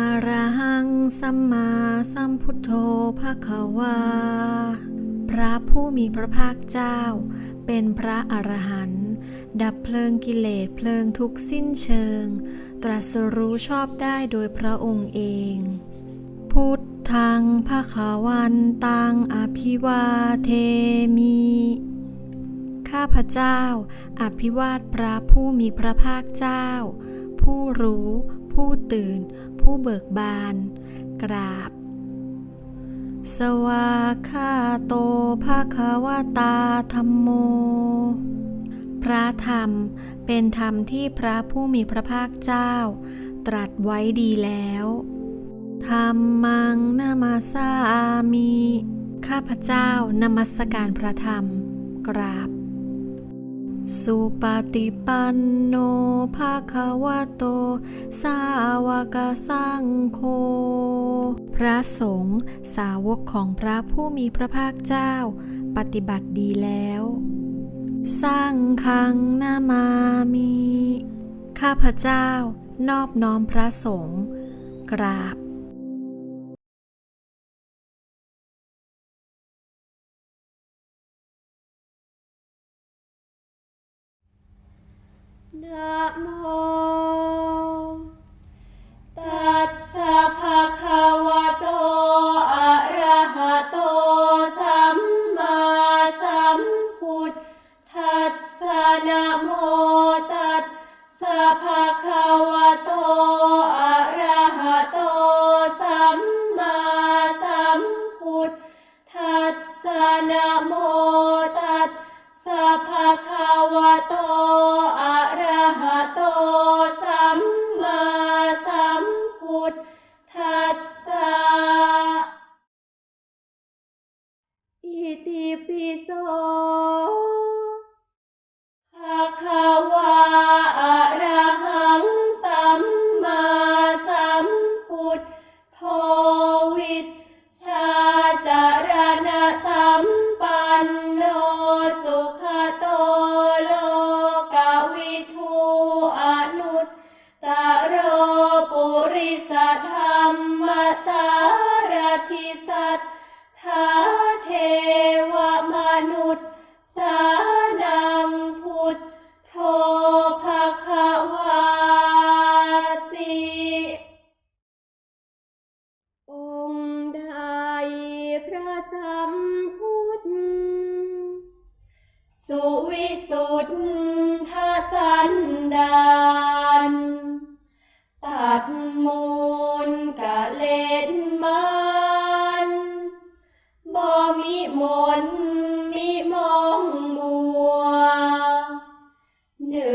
อรหังสัมมาสัมพุทโธภะคะวา พระผู้มีพระภาคเจ้า เป็นพระอรหันต์ดับเพลิงกิเลสเพลิงทุกสิ้นเชิง ตรัสรู้ชอบได้โดยพระองค์เอง พุทธังภะคะวันตังอภิวาเทมิข้าพเจ้า อภิวาทพระผู้มีพระภาคเจ้า ผู้รู้ ผู้ตื่น ผู้เบิกบาน กราบ สวาคาโตภาคาวตาธรรมโม พระธรรมเป็นธรรมที่พระผู้มีพระภาคเจ้า ตรัสไว้ดีแล้วธรรมังนามาสามิข้าพเจ้านมัสการพระธรรม กราบ สุปฏิปันโนภาควโต สาวกสังโฆ พระสงฆ์สาวกของพระผู้มีพระภาคเจ้า ปฏิบัติดีแล้ว สร้างคังนามามิข้าพเจ้านอบน้อมพระสงฆ์กราบ นะ ติ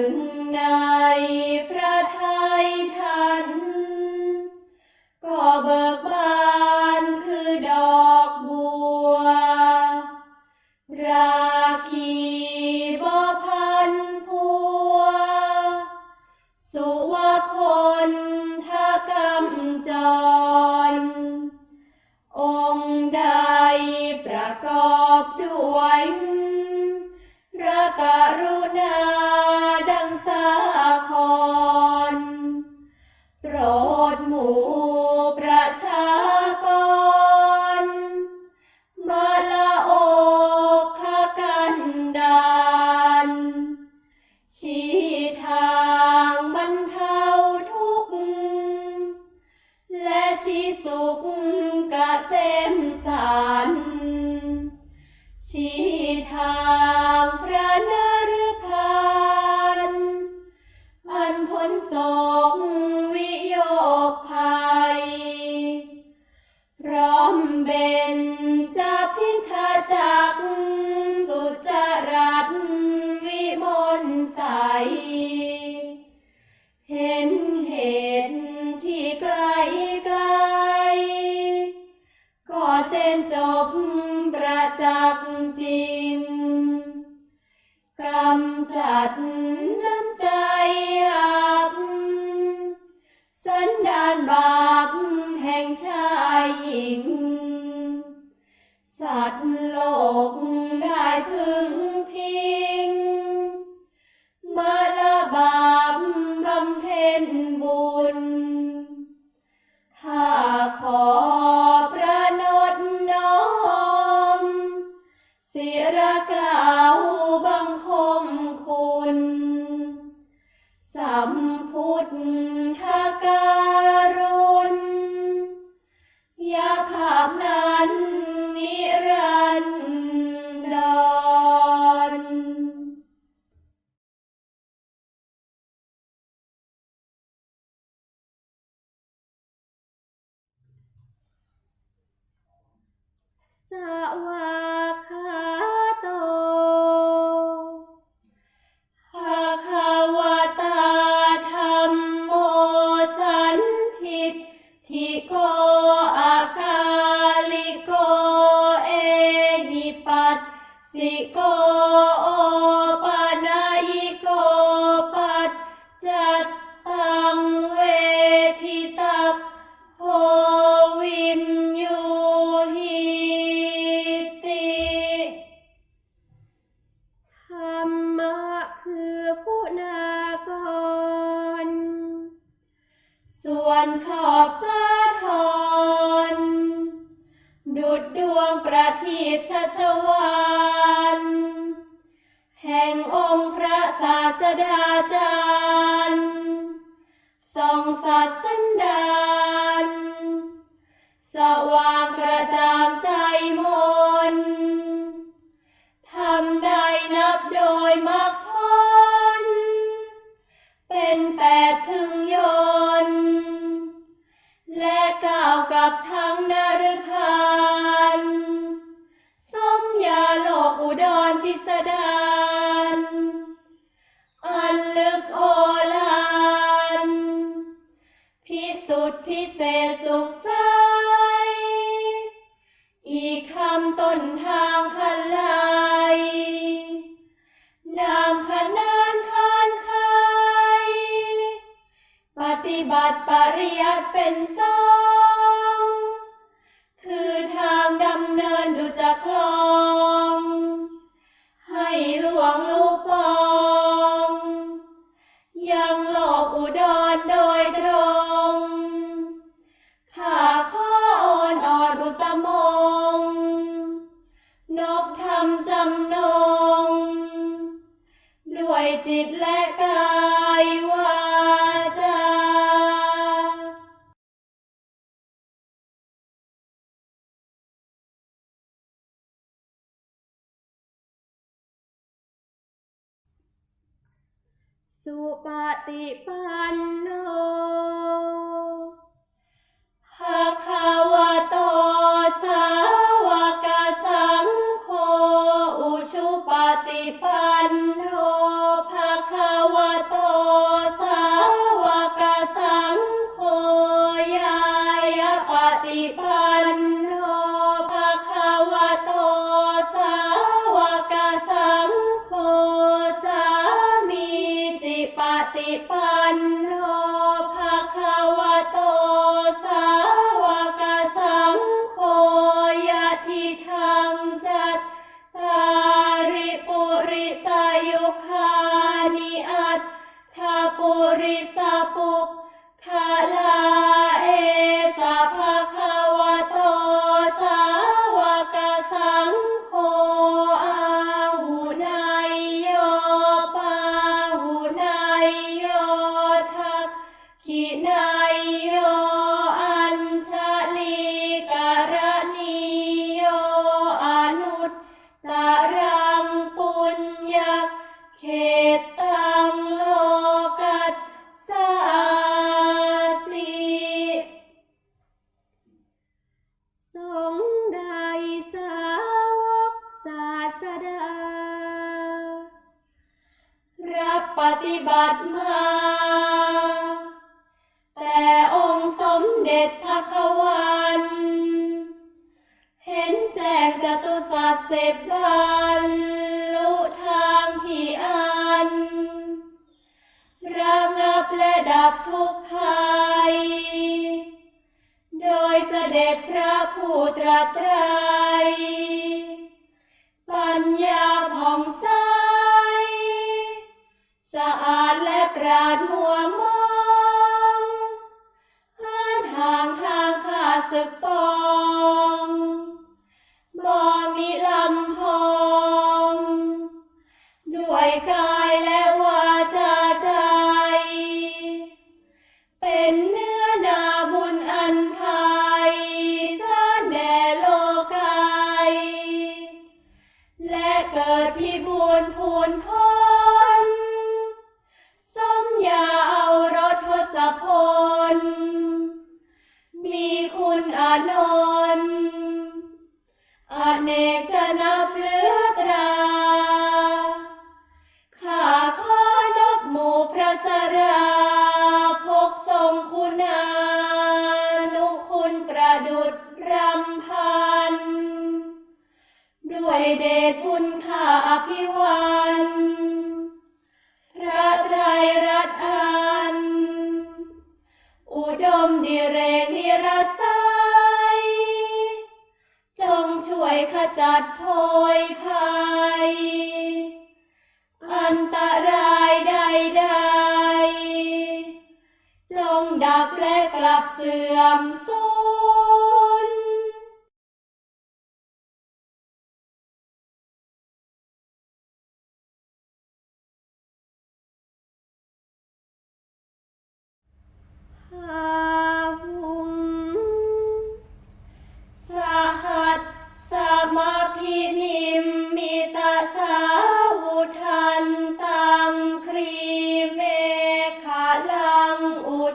ถึงในพระไทยท่านก็เบิก ภัย พร้อมเบนจะพิทาจัก สุจรัตวิมลใส เห็นเหตุที่ไกลไกลก็เจนจบประจักษ์จริงกำจัดายหญิง สัตว์โลกได้พึงพิง มาละบาปบำเพ็ญ ปัสสิโกป สดาจันทร์ส่องสัตว์สันดา พิเศษสุขใส อีกคำต้นทางคันไหลนามขนานคานคายปฏิบัติปริยัติเป็นสองคือทางดำเนินดูจะคลอง ให้หลวงลูกปอง ยังหลอกอุดรโดยตรง จิตและกายวาจาสุปฏิปันโน ตุสัตว์เสพบันลุทางที่อันระงับและดับทุกภัย โดยเสด็จพระผู้ตรัสไตรปัญญาผ่องใส สะอาดและปราดมัวมองหานห่างทางข้าศึกปอง Wake up. จงดับและกลับเสื่อมสูญ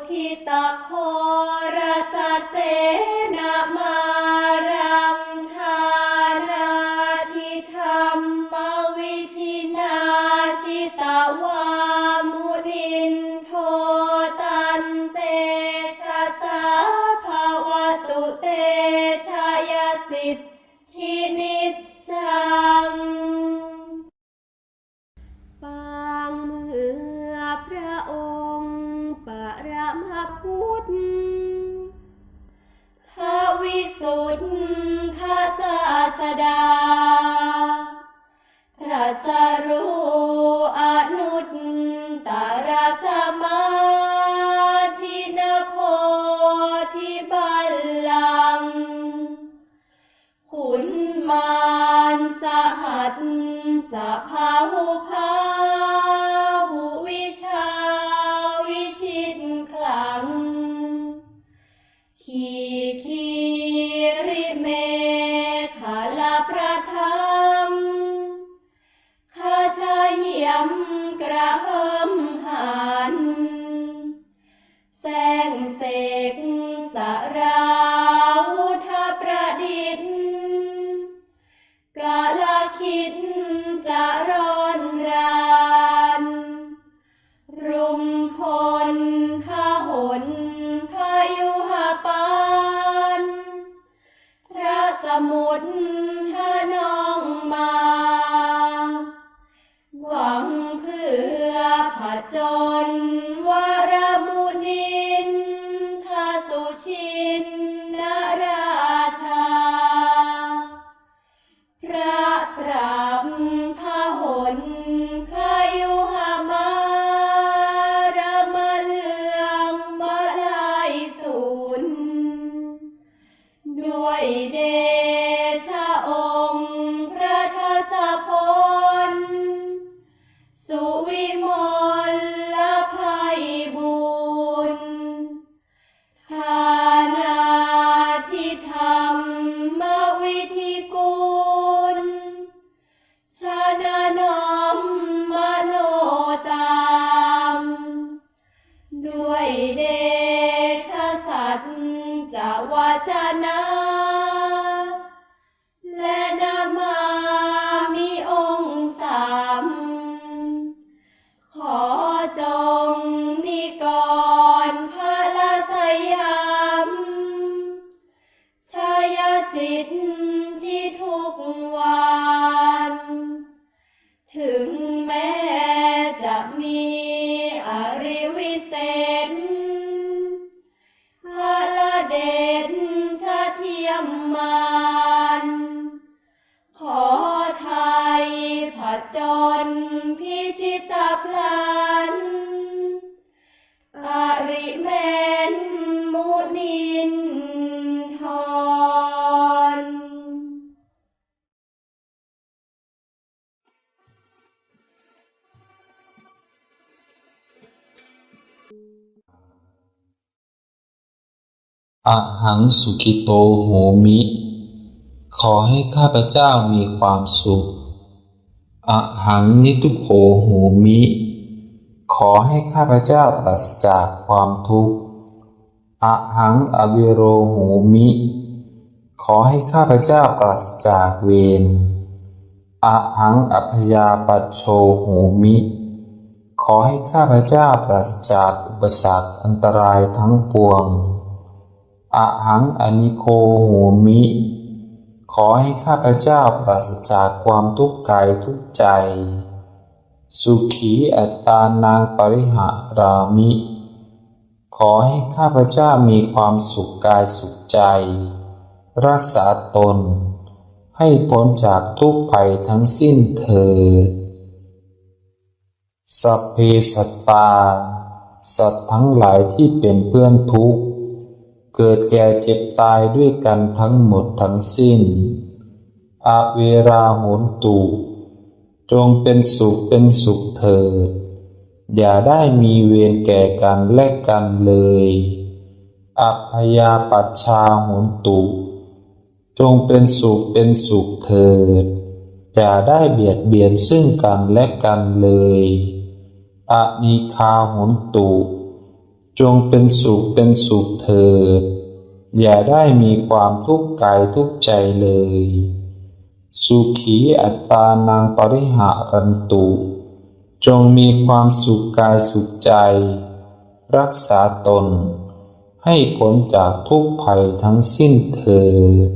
ทิตาโครสเสนามา 맞죠? นอริเมนมุนินทอนอหังสุขิโตโหมิ ขอให้ข้าพเจ้ามีความสุขอหังนิทุโขโหมิ ขอให้ข้าพเจ้าปราศจากความทุกข์อหังอเวโรหูมิ ขอให้ข้าพเจ้าปราศจากเวรอหังอัพยาปโชหูมิ ขอให้ข้าพเจ้าปราศจากอุปสรรคอันตรายทั้งปวงอหังอนิโคหูมิ ขอให้ข้าพเจ้าปราศจากความทุกข์กายทุกใจ สุขีอัตตานางปริหารามิ ขอให้ข้าพเจ้ามีความสุขกายสุขใจ รักษาตน ให้พ้นจากทุกภัยทั้งสิ้นเถิดสัพเพสัตตา สัตว์ทั้งหลายที่เป็นเพื่อนทุกข์ เกิดแก่เจ็บตายด้วยกันทั้งหมดทั้งสิ้น อาเวราโหนตุ จงเป็นสุขเป็นสุขเถิด อย่าได้มีเวรแก่กันและกันเลย อัพยาปัชชาโหนตุ จงเป็นสุขเป็นสุขเถิด อย่าได้เบียดเบียนซึ่งกันและกันเลยอนิคาโหนตุ จงเป็นสุขเป็นสุขเถิด อย่าได้มีความทุกข์กายทุกข์ใจเลย สุขีอัตตานางปริหารันตุ จงมีความสุขกายสุขใจ รักษาตน ให้พ้นจากทุกภัยทั้งสิ้นเถิด